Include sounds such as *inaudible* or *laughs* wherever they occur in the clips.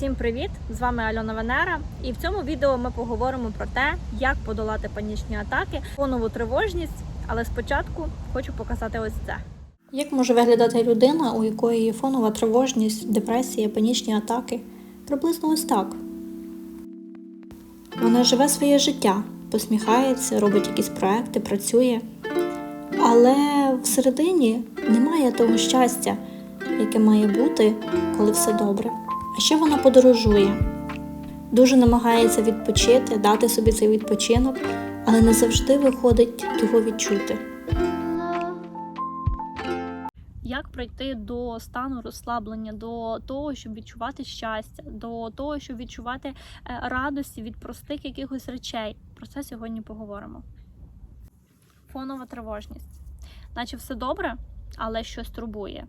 Всім привіт! З вами Альона Венера. І в цьому відео ми поговоримо про те, як подолати панічні атаки, фонову тривожність. Але спочатку хочу показати ось це. Як може виглядати людина, у якої є фонова тривожність, депресія, панічні атаки? Приблизно ось так. Вона живе своє життя, посміхається, робить якісь проекти, працює. Але всередині немає того щастя, яке має бути, коли все добре. А ще вона подорожує, дуже намагається відпочити, дати собі цей відпочинок, але не завжди виходить того відчути. Як пройти до стану розслаблення, до того, щоб відчувати щастя, до того, щоб відчувати е, радості від простих якихось речей. Про це сьогодні поговоримо. Фонова тривожність. Наче все добре, але щось турбує.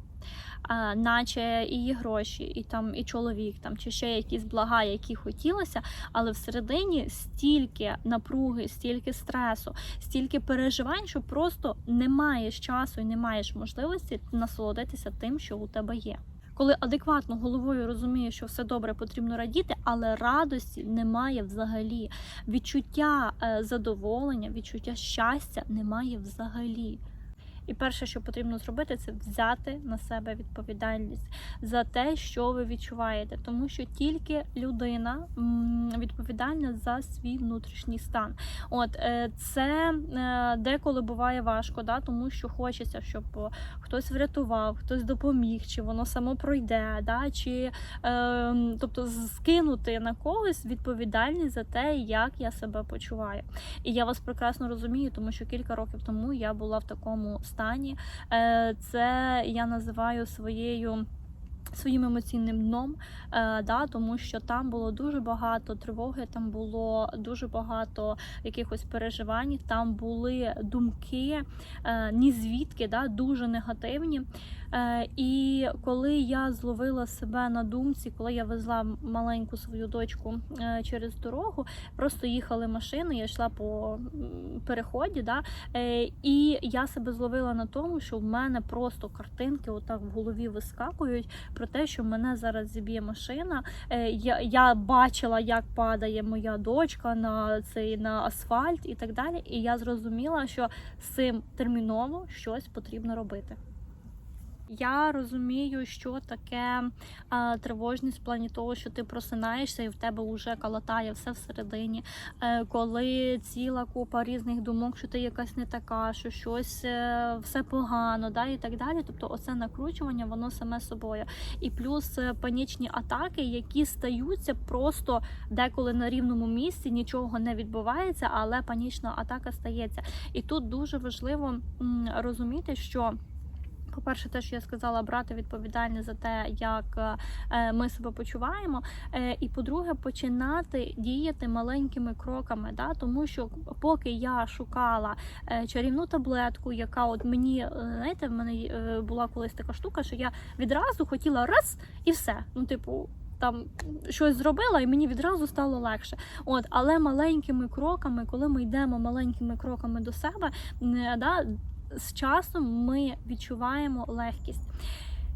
А, наче і гроші, і там і чоловік, там чи ще якісь блага, які хотілося, але всередині стільки напруги, стільки стресу, стільки переживань, що просто не маєш часу і не маєш можливості насолодитися тим, що у тебе є. Коли адекватно головою розумієш, що все добре, потрібно радіти, але радості немає взагалі. Відчуття е, задоволення, відчуття щастя немає взагалі. І перше, що потрібно зробити, це взяти на себе відповідальність за те, що ви відчуваєте, тому що тільки людина відповідальна за свій внутрішній стан. От е, це е, деколи буває важко, да, тому що хочеться, щоб хтось врятував, хтось допоміг, чи воно само пройде, да, чи е, тобто скинути на когось відповідальність за те, як я себе почуваю. І я вас прекрасно розумію, тому що кілька років тому я була в такому стані. Е, Це я називаю своєю. Своїм емоційним дном, е, да, тому що там було дуже багато тривоги, там було дуже багато якихось переживань, там були думки, е, ні звідки, да, дуже негативні. Е, і коли я зловила себе на думці, коли я везла маленьку свою дочку е, через дорогу, просто їхали машини, я йшла по переході, да, е, і я себе зловила на тому, що в мене просто картинки отак в голові вискакують про те, що мене зараз зіб'є машина. Я, я бачила, як падає моя дочка на цей на асфальт і так далі. І я зрозуміла, що з цим терміново щось потрібно робити. Я розумію, що таке а, тривожність в плані того, що ти просинаєшся і в тебе вже калатає все всередині. Е, коли ціла купа різних думок, що ти якась не така, що щось е, все погано, да, і так далі. Тобто, оце накручування, воно саме собою. І плюс е, панічні атаки, які стаються просто деколи на рівному місці, нічого не відбувається, але панічна атака стається. І тут дуже важливо м, розуміти, що. По-перше, те, що я сказала, брати відповідальність за те, як е, ми себе почуваємо. Е, І по-друге, починати діяти маленькими кроками. Да? Тому що поки я шукала е, чарівну таблетку, яка от мені, знаєте, в мене була колись така штука, що я відразу хотіла раз і все. Ну, типу. Там щось зробила, і мені відразу стало легше. От, але маленькими кроками, коли ми йдемо маленькими кроками до себе, да, з часом ми відчуваємо легкість.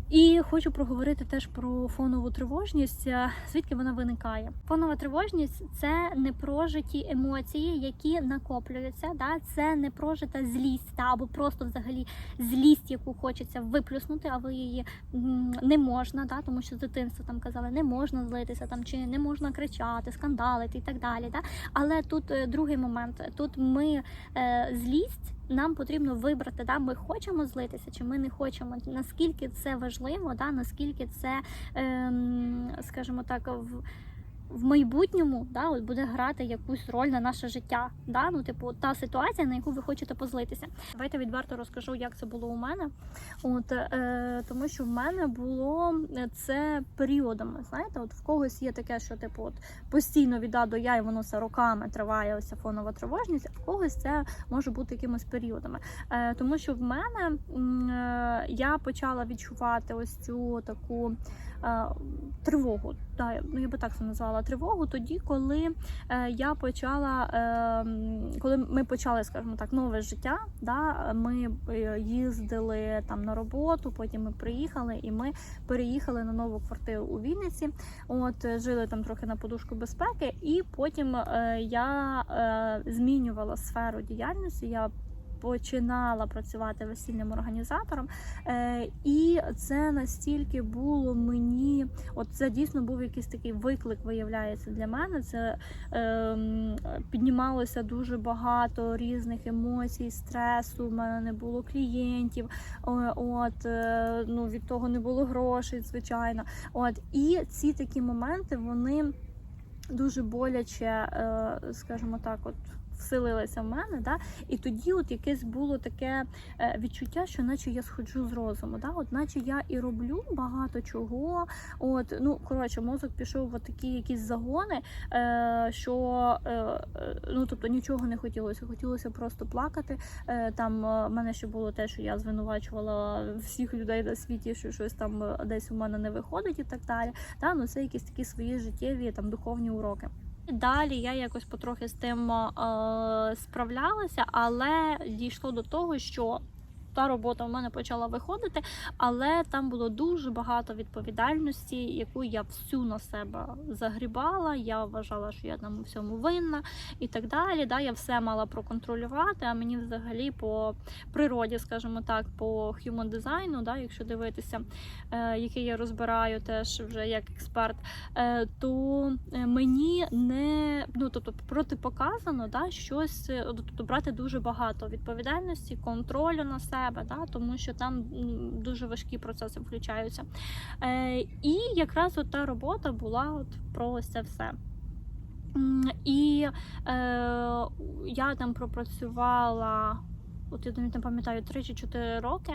І хочу проговорити теж про фонову тривожність, е, звідки вона виникає. Фонова тривожність це непрожиті емоції, які накоплюються. Да? Це непрожита злість, та або просто взагалі злість, яку хочеться виплюснути, а ви її не можна, да? тому що з дитинства там казали, не можна злитися там, чи не можна кричати, скандалити і так далі. Да? Але тут е, другий момент: тут ми е, злість нам потрібно вибрати, да, ми хочемо злитися чи ми не хочемо. Наскільки це важливо, да, наскільки це, ем, скажімо так, в. В майбутньому да, от буде грати якусь роль на наше життя. Да? Ну, типу, та ситуація, на яку ви хочете позлитися. Давайте відверто розкажу, як це було у мене. От, е, тому що в мене було це періодами. Знаєте, от в когось є таке, що типу, от постійно від А до Я, і воно все роками триває ось фонова тривожність, а в когось це може бути якимись періодами. Е, тому що в мене е, я почала відчувати ось цю таку. е, Тривогу, да, ну я би так це назвала отримала тривогу тоді, коли е, я почала, е, коли ми почали, скажімо так, нове життя. Да? Ми е, їздили там на роботу, потім ми приїхали і ми переїхали на нову квартиру у Вінниці. От жили там трохи на подушку безпеки, і потім я змінювала сферу діяльності. Я починала працювати весільним організатором, е, і це настільки було мені, от це дійсно був якийсь такий виклик, виявляється для мене. Це е, піднімалося дуже багато різних емоцій, стресу. У мене не було клієнтів. От е, ну від того не було грошей, звичайно. От і ці такі моменти вони дуже боляче, е, скажімо так, от. Вселилися в мене, да, і тоді от якесь було таке е, відчуття, що наче я сходжу з розуму, да, от наче я і роблю багато чого. От, ну коротше, мозок пішов в такі якісь загони, е, що е, е, ну тобто нічого не хотілося. Хотілося просто плакати. Е, там е, в мене ще було те, що я звинувачувала всіх людей на світі, що щось там десь у мене не виходить і так далі. Та ну це якісь такі свої життєві там духовні уроки. Далі я якось потрохи з тим е, справлялася, але дійшло до того, що та робота в мене почала виходити, але там було дуже багато відповідальності, яку я всю на себе загрібала. Я вважала, що я там у всьому винна і так далі. Да, я все мала проконтролювати. А мені взагалі по природі, скажімо так, по human дизайну, да, якщо дивитися, е, який я розбираю теж вже як експерт, е, то е, мені не ну тобто протипоказано да, щось е, тобто брати дуже багато відповідальності, контролю на себе, да, тому що там дуже важкі процеси включаються. Е, і якраз от та робота була от про це все. І е, я там пропрацювала. От я не пам'ятаю 3 чи 4 роки.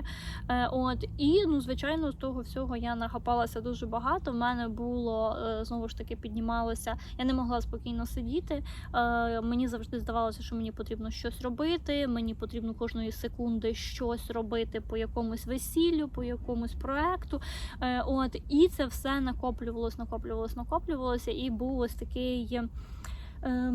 Е, от і ну, звичайно, з того всього я нахапалася дуже багато. В мене було е, знову ж таки піднімалося. Я не могла спокійно сидіти. Е, мені завжди здавалося, що мені потрібно щось робити. Мені потрібно кожної секунди щось робити по якомусь весіллю, по якомусь проекту. От і це все накоплювалось, накоплювалось, накоплювалося, і був ось такий. Е,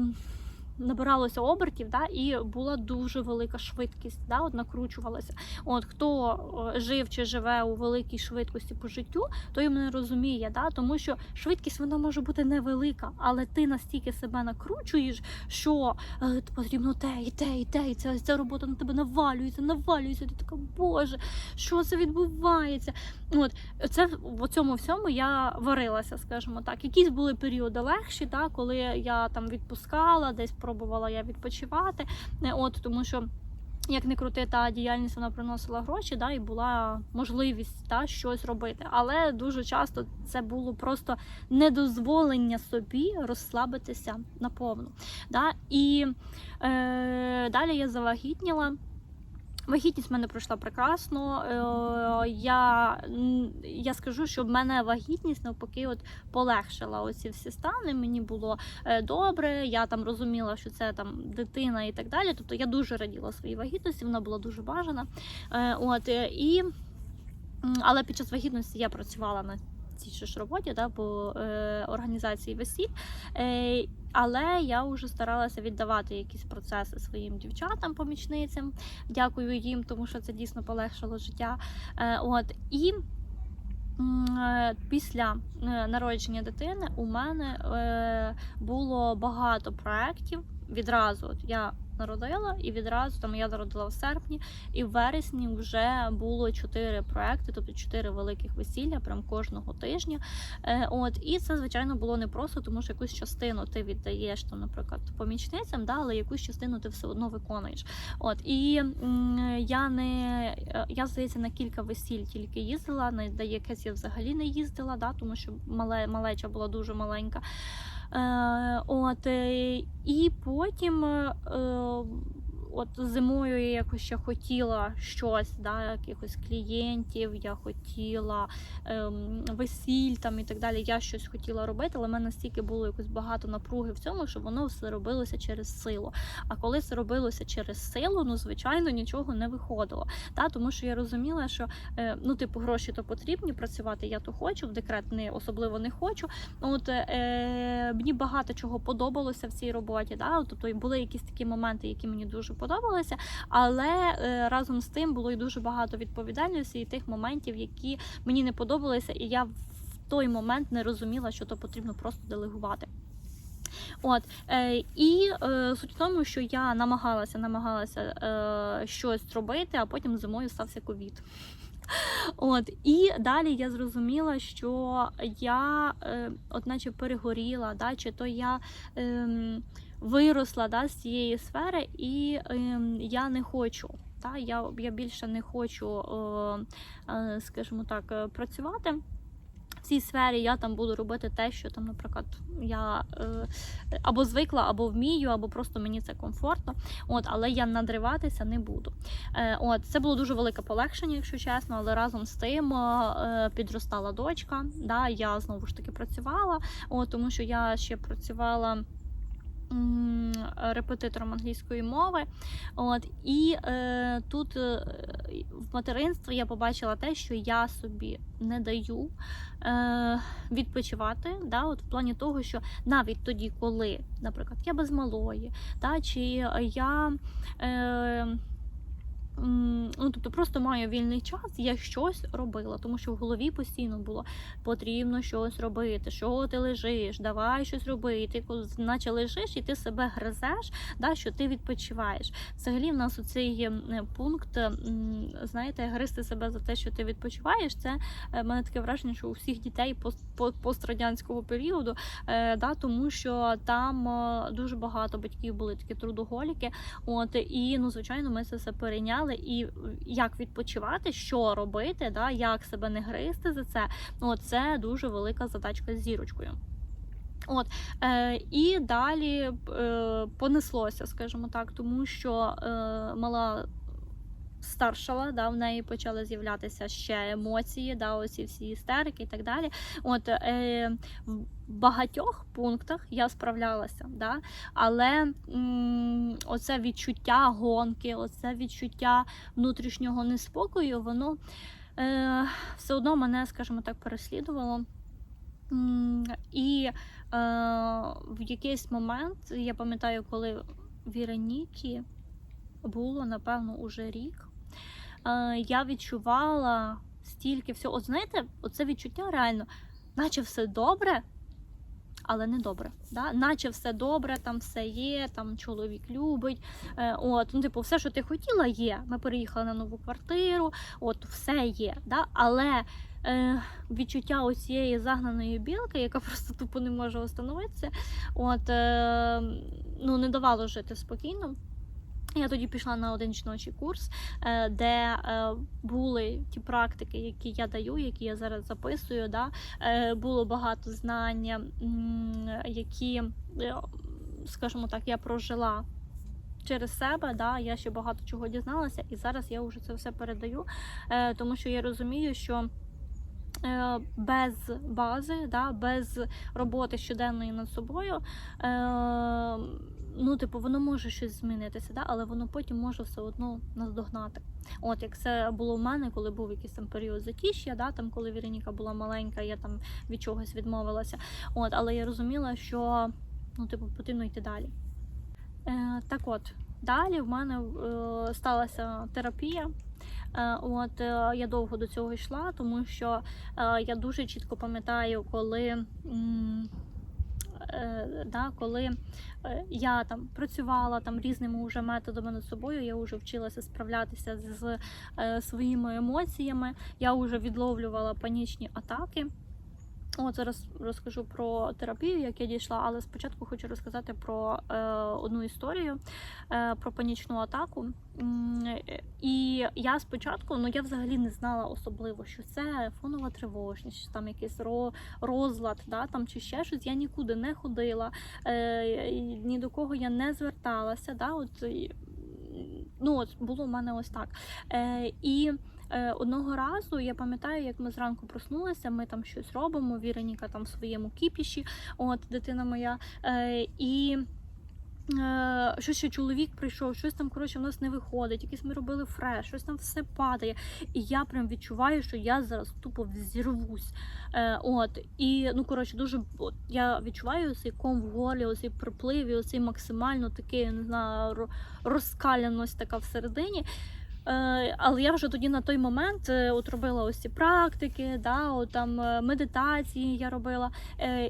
Набиралося обертів, да, і була дуже велика швидкість, да, от накручувалася. От хто жив чи живе у великій швидкості по життю, той мене розуміє, да, тому що швидкість вона може бути невелика, але ти настільки себе накручуєш, що е, потрібно те, і те, і те, і ця, ця робота на тебе навалюється, навалюється. Ти така, боже, що це відбувається? От це в цьому всьому я варилася, скажімо так. Якісь були періоди легші, да, коли я там відпускала, десь пробувала я відпочивати. Е, От тому що. Як не крути, та діяльність вона приносила гроші, да, і була можливість та, щось робити. Але дуже часто це було просто недозволення собі розслабитися наповну. Да. І е, далі я завагітніла. Вагітність в мене пройшла прекрасно. Е, я, я скажу, що в мене вагітність навпаки от полегшила оці всі стани. Мені було е, добре. Я там розуміла, що це там дитина і так далі. Тобто я дуже раділа своїй вагітності, вона була дуже бажана. Е, От і але під час вагітності я працювала на цій ж роботі, да, по е, організації весіль. Е, але я вже старалася віддавати якісь процеси своїм дівчатам, помічницям. Дякую їм, тому що це дійсно полегшило життя. Е, от і е, після е, народження дитини у мене було багато проєктів. Відразу от я народила, і відразу там я народила в серпні, і в вересні вже було чотири проекти, тобто чотири великих весілля, прям кожного тижня. Е, от і це звичайно було непросто, тому що якусь частину ти віддаєш там, наприклад, помічницям, да, але якусь частину ти все одно виконуєш. От і я не е, я здається на кілька весіль тільки їздила, на якесь я взагалі не їздила, да, тому що мале малеча була дуже маленька. Е, от, е, і потім е, от зимою я якось ще хотіла щось, да, якихось клієнтів, я хотіла ем, весіль там і так далі. Я щось хотіла робити, але в мене настільки було якось багато напруги в цьому, що воно все робилося через силу. А коли це робилося через силу, ну звичайно нічого не виходило. Та, тому що я розуміла, що е, ну, типу, гроші то потрібні працювати. Я то хочу, в декрет не особливо не хочу. От е, мені багато чого подобалося в цій роботі. Да? Тобто були якісь такі моменти, які мені дуже подобалися, але е, разом з тим було і дуже багато відповідальності і тих моментів, які мені не подобалися, і я в той момент не розуміла, що то потрібно просто делегувати. От е, і е, суть в тому, що я намагалася, намагалася е, щось зробити, а потім зимою стався ковід. От і далі я зрозуміла, що я е, от наче перегоріла, да, чи то я е, виросла да, з цієї сфери, і е, я не хочу. Та, я, я більше не хочу, е, е, скажімо так, е, працювати в цій сфері. Я там буду робити те, що там, наприклад, я е, або звикла, або вмію, або просто мені це комфортно. От, але я надриватися не буду. Е, от, це було дуже велике полегшення, якщо чесно, але разом з тим е, підростала дочка. Да, я знову ж таки працювала, от, тому що я ще працювала. Репетитором англійської мови, от і е, тут е, в материнстві я побачила те, що я собі не даю е, відпочивати. Да, от в плані того, що навіть тоді, коли, наприклад, я без малої, да, чи я. Е, Ну, тобто просто маю вільний час, я щось робила, тому що в голові постійно було потрібно щось робити. Що ти лежиш? Давай щось роби. Ти наче лежиш, і ти себе гризеш, да, що ти відпочиваєш. Взагалі, в нас оцей є, м, пункт, знаєте, гризти себе за те, що ти відпочиваєш. Це е, мене таке враження, що у всіх дітей пост, пострадянського періоду, е, да, тому що там е, дуже багато батьків були такі трудоголіки. От і ну, звичайно, ми це все перейняли. І як відпочивати, що робити, да, як себе не гризти за це. Ну, це дуже велика задачка з зірочкою. От е, і далі е, понеслося, скажімо так, тому що е, мала старшала, да, в неї почали з'являтися ще емоції, да, оці всі істерики і так далі. От е, в багатьох пунктах я справлялася, да, але м, оце відчуття гонки, оце відчуття внутрішнього неспокою, воно е, все одно мене, скажімо так, переслідувало. І е, в якийсь момент, я пам'ятаю, коли Віроніки було, напевно, уже рік, я відчувала стільки всього. От знаєте, оце відчуття реально, наче все добре, але не добре. Да? Наче все добре, там все є, там чоловік любить. Е, от, ну, типу, все, що ти хотіла, є. Ми переїхали на нову квартиру, от все є. Да? Але е, відчуття оцієї загнаної білки, яка *laughs* просто тупо не може остановитися, от, е, ну, не давало жити спокійно. Я тоді пішла на один жіночий курс, е, де е, були ті практики, які я даю, які я зараз записую. Да? Е, Було багато знань, які, скажімо так, я прожила. Через себе, да, я ще багато чого дізналася, і зараз я вже це все передаю, е, тому що я розумію, що е, без бази, да, без роботи щоденної над собою, е, ну, типу, воно може щось змінитися, да, але воно потім може все одно наздогнати. От як це було в мене, коли був якийсь там період затіщя, да, там, коли Віроніка була маленька, я там від чогось відмовилася. От, але я розуміла, що ну, типу, потрібно йти далі. Е, так от, далі в мене е, сталася терапія. Е, От е, я довго до цього йшла, тому що е, я дуже чітко пам'ятаю, коли. Е, Да, коли е, я там працювала там різними уже методами над собою, я вже вчилася справлятися з е, своїми емоціями, я вже відловлювала панічні атаки. От зараз розкажу про терапію, як я дійшла, але спочатку хочу розказати про е, одну історію е, про панічну атаку. І я спочатку, ну я взагалі не знала особливо, що це фонова тривожність, що там якийсь ро, розлад, да, там чи ще щось. Я нікуди не ходила, е, ні до кого я не зверталася. Да, от, ну, от було в мене ось так. Е, і одного разу я пам'ятаю, як ми зранку проснулися, ми там щось робимо, Віроніка там в своєму кіпіші, от дитина моя. Е, і Е, що ще чоловік прийшов, щось там коротше в нас не виходить, якийсь ми робили фреш, щось там все падає. І я прям відчуваю, що я зараз тупо взірвусь. Е, от і ну коротше, дуже от, я відчуваю цей ком в горлі, оцей приплив, і оцей максимально такий, не знаю, розкаляність така всередині. Е, але я вже тоді на той момент е, от робила ось ці практики, да, от там е, медитації я робила.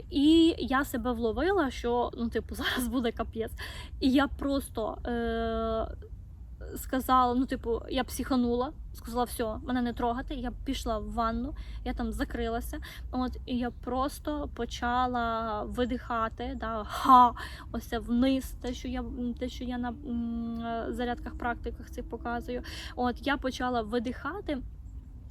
І я себе вловила, що ну, типу, *laughs* зараз буде капець. І я просто сказала: ну, типу, я психанула, сказала, все, мене не трогати. Я пішла в ванну, я там закрилася. От, і я просто почала видихати, да, ха, ось це вниз, те, що я те, що я на м, зарядках, практиках цих показую. От я почала видихати.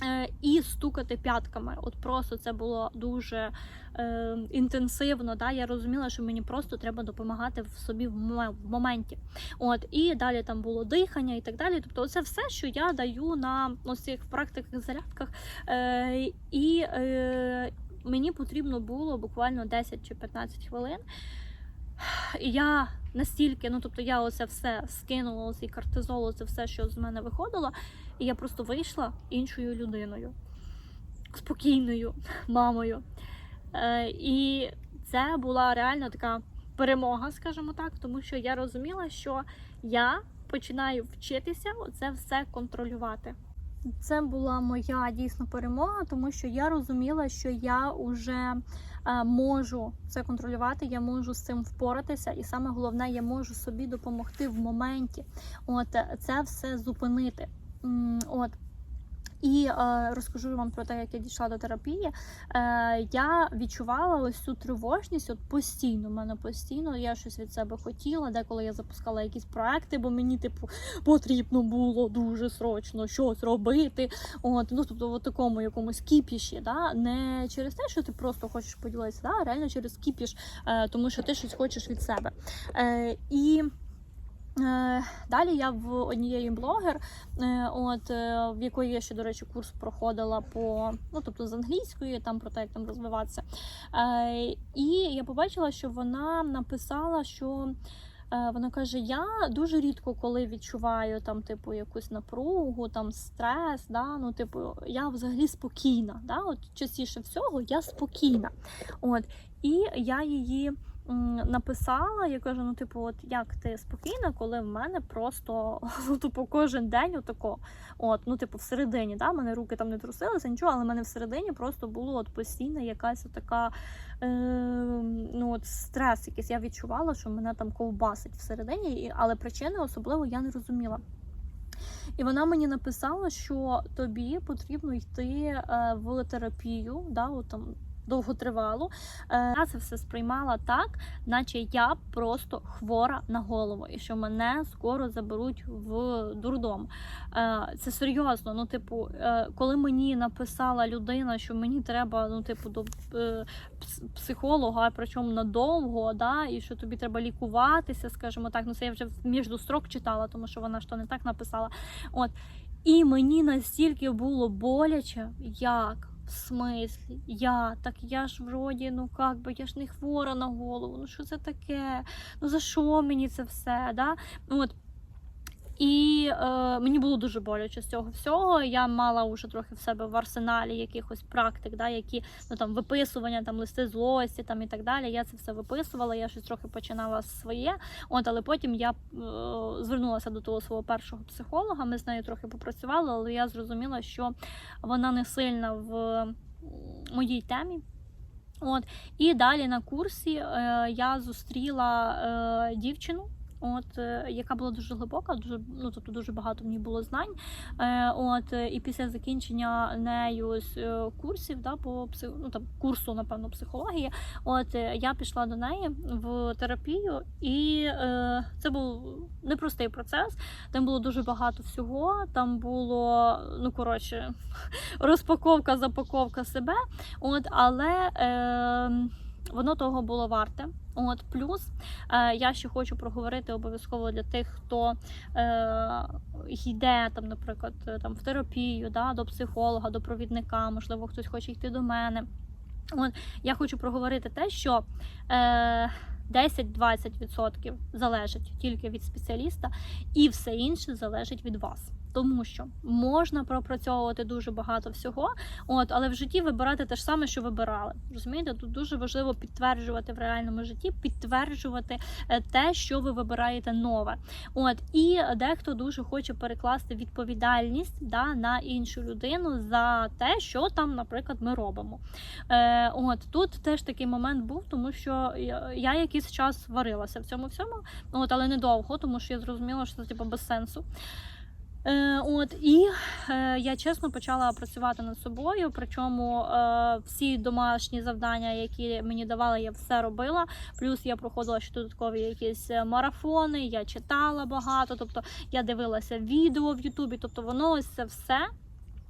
Е, І стукати п'ятками. От просто це було дуже е, інтенсивно. Да? Я розуміла, що мені просто треба допомагати в собі в, мо- в моменті. От і далі там було дихання і так далі. Тобто, це все, що я даю на ось цих практиках, зарядках. Е, і е, мені потрібно було буквально 10 чи 15 хвилин. І я настільки, ну тобто, я оце все скинула, оцей кортизол, це все, що з мене виходило, і я просто вийшла іншою людиною, спокійною мамою. Е, і це була реально така перемога, скажімо так, тому що я розуміла, що я починаю вчитися оце все контролювати. Це була моя дійсно перемога, тому що я розуміла, що я вже е, можу це контролювати, я можу з цим впоратися, і саме головне, я можу собі допомогти в моменті. От е, це все зупинити. От. І е, розкажу вам про те, як я дійшла до терапії. Е, я відчувала ось цю тривожність от постійно. У мене постійно я щось від себе хотіла. Деколи я запускала якісь проекти, бо мені типу потрібно було дуже срочно щось робити. От, ну тобто, в такому якомусь кіпіші, да? не через те, що ти просто хочеш поділитися, да? реально через кіпіш, е, тому що ти щось хочеш від себе. Е, і Далі я в однієї блогер, е, от е, в якої я ще, до речі, курс проходила по ну тобто з англійської, там про те, як там розвиватися. Е, І я побачила, що вона написала, що е, вона каже: Я дуже рідко коли відчуваю там, типу, якусь напругу, там стрес. Да? Ну, типу, я взагалі спокійна. Да? От частіше всього я спокійна. От і я її написала, я кажу: ну, типу, от як ти спокійна, коли в мене просто *laughs* ну, типу, кожен день отако. От, ну, типу, всередині, да, мене руки там не трусилися, нічого, але в мене всередині просто було от постійна якась така е, ну, от стрес якийсь. Я відчувала, що мене там ковбасить всередині, але причини особливо я не розуміла. І вона мені написала, що тобі потрібно йти е, в терапію, да, от там довготривалу. Е, я це все сприймала так, наче я просто хвора на голову, і що мене скоро заберуть в дурдом. Е, це серйозно. Ну, типу, е, коли мені написала людина, що мені треба, ну, типу, до психолога, причому надовго, да, і що тобі треба лікуватися, скажімо так. Ну, це я вже між строк читала, тому що вона ж то не так написала. От. І мені настільки було боляче, як. В смислі, я, так я ж вроді, ну як би, я ж не хвора на голову. Ну що це таке? Ну за що мені це все? Да? Ну, От. І е, мені було дуже боляче з цього всього. Я мала вже трохи в себе в арсеналі якихось практик, да, які ну там виписування, там листи злості, там і так далі. Я це все виписувала. Я щось трохи починала своє. От, але потім я е, звернулася до того свого першого психолога. Ми з нею трохи попрацювали, але я зрозуміла, що вона не сильна в моїй темі. От і далі на курсі е, я зустріла е, дівчину. От, е, яка була дуже глибока, дуже ну тобто дуже багато ній було знань. Е, от е, і після закінчення нею курсів, да, по ну, там, курсу, напевно, психології. От я пішла до неї в терапію, і е, це був непростий процес. Там було дуже багато всього. Там було, ну коротше, *laughs* розпаковка, запаковка себе. От, але е, воно того було варте. От плюс е, я ще хочу проговорити обов'язково для тих, хто е, йде там, наприклад, там в терапію, да, до психолога, до провідника, можливо, хтось хоче йти до мене. От я хочу проговорити те, що е, 10-20% залежить тільки від спеціаліста, і все інше залежить від вас. Тому що можна пропрацьовувати дуже багато всього, от, але в житті вибирати те ж саме, що вибирали. Розумієте, тут дуже важливо підтверджувати в реальному житті, підтверджувати е, те, що ви вибираєте нове. От і дехто дуже хоче перекласти відповідальність да, на іншу людину за те, що там, наприклад, ми робимо. Е, От тут теж такий момент був, тому що я, якийсь час варилася в цьому всьому, от, але недовго, тому що я зрозуміла, що це типу без сенсу. Е, от і е, я чесно почала працювати над собою. Причому е, всі домашні завдання, які мені давали, я все робила. Плюс я проходила ще додаткові якісь е, марафони, я читала багато, тобто я дивилася відео в Ютубі. Тобто воно ось це все.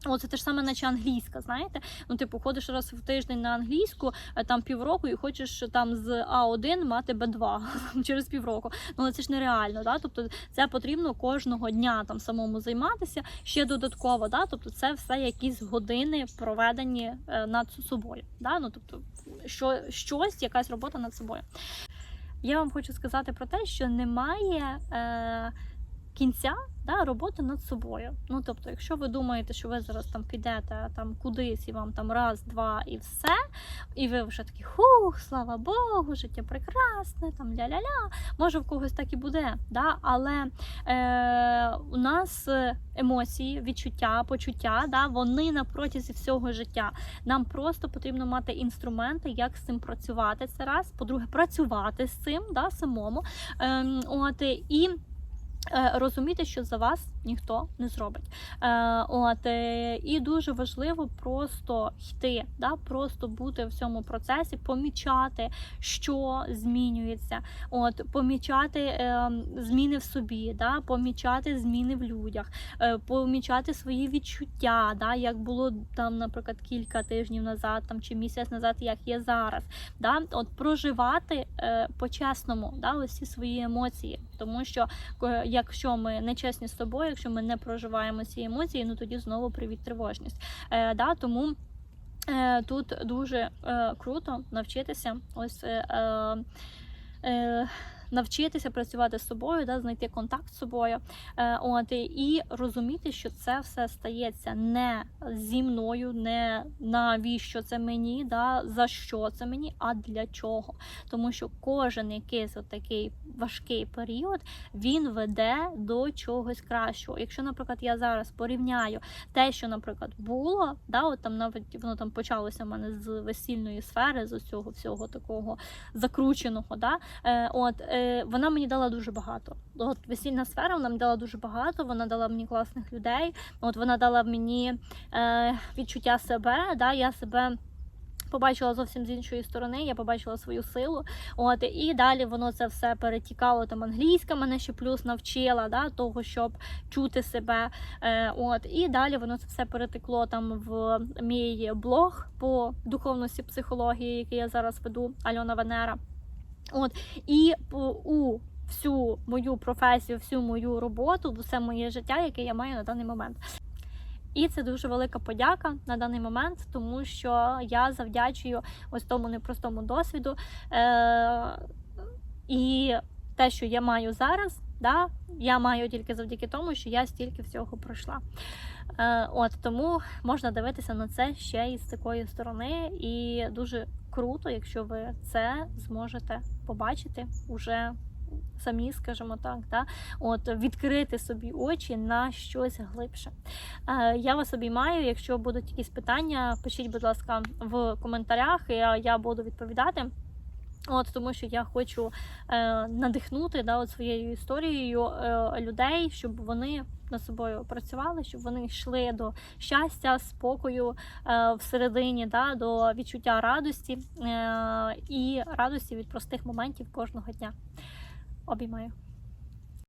О, це те ж саме, наче англійська, знаєте? Ну, типу, ходиш раз в тиждень на англійську, е, там півроку, і хочеш там з А1 мати Б2 *laughs* через півроку. Ну, але це ж нереально, да? Тобто це потрібно кожного дня там самому займатися ще додатково. Да? Тобто, це все якісь години проведені е, над собою. Да? Ну, тобто, що, щось, якась робота над собою. Я вам хочу сказати про те, що немає. Е, Кінця да, роботи над собою. Ну тобто, якщо ви думаєте, що ви зараз там підете там кудись і вам там раз, два і все, і ви вже такі хух, слава Богу, життя прекрасне, там ля-ля-ля. Може в когось так і буде, да? але е, у нас емоції, відчуття, почуття, да, вони на протязі всього життя. Нам просто потрібно мати інструменти, як з цим працювати. Це раз. По-друге, працювати з цим да, самому. Е, от, і Розуміти, що за вас ніхто не зробить. Е, от, е, І дуже важливо просто йти, да, просто бути в цьому процесі, помічати, що змінюється, от, помічати е, зміни в собі, да, помічати зміни в людях, е, помічати свої відчуття, да, як було там, наприклад, кілька тижнів назад там, чи місяць назад, як є зараз. Да, от, Проживати е, по-чесному да, ось ці свої емоції, тому що е, якщо ми не чесні з собою, якщо ми не проживаємо ці емоції, ну тоді знову привіт тривожність. Е, да, тому е, тут дуже е, круто навчитися ось. Е, е, Навчитися працювати з собою, да, знайти контакт з собою, е, от і розуміти, що це все стається не зі мною, не навіщо це мені, да, за що це мені, а для чого. Тому що кожен якийсь от такий важкий період він веде до чогось кращого. Якщо, наприклад, я зараз порівняю те, що, наприклад, було, да, от там навіть воно там почалося в мене з весільної сфери, з цього всього такого закрученого. Да, е, от е, вона мені дала дуже багато. От весільна сфера вона мені дала дуже багато. Вона дала мені класних людей. От вона дала мені е, відчуття себе. Да, я себе побачила зовсім з іншої сторони, я побачила свою силу. От і далі воно це все перетікало. Там англійська мене ще плюс навчила да, того, щоб чути себе. Е, От і далі воно це все перетекло там в мій блог по духовності психології, який я зараз веду Альона Венера. От і у всю мою професію, всю мою роботу, усе моє життя, яке я маю на даний момент. І це дуже велика подяка на даний момент, тому що я завдячую ось тому непростому досвіду. Е- і те, що я маю зараз, да, я маю тільки завдяки тому, що я стільки всього пройшла. Е, от тому можна дивитися на це ще із такої сторони, і дуже круто, якщо ви це зможете побачити уже самі, скажімо так, да? от відкрити собі очі на щось глибше. Е, я вас обіймаю. Якщо будуть якісь питання, пишіть, будь ласка, в коментарях, і я, я буду відповідати. От тому, що я хочу е, надихнути да, от своєю історією е, людей, щоб вони над собою працювали, щоб вони йшли до щастя, спокою е, всередині, да, до відчуття радості е, і радості від простих моментів кожного дня. Обіймаю.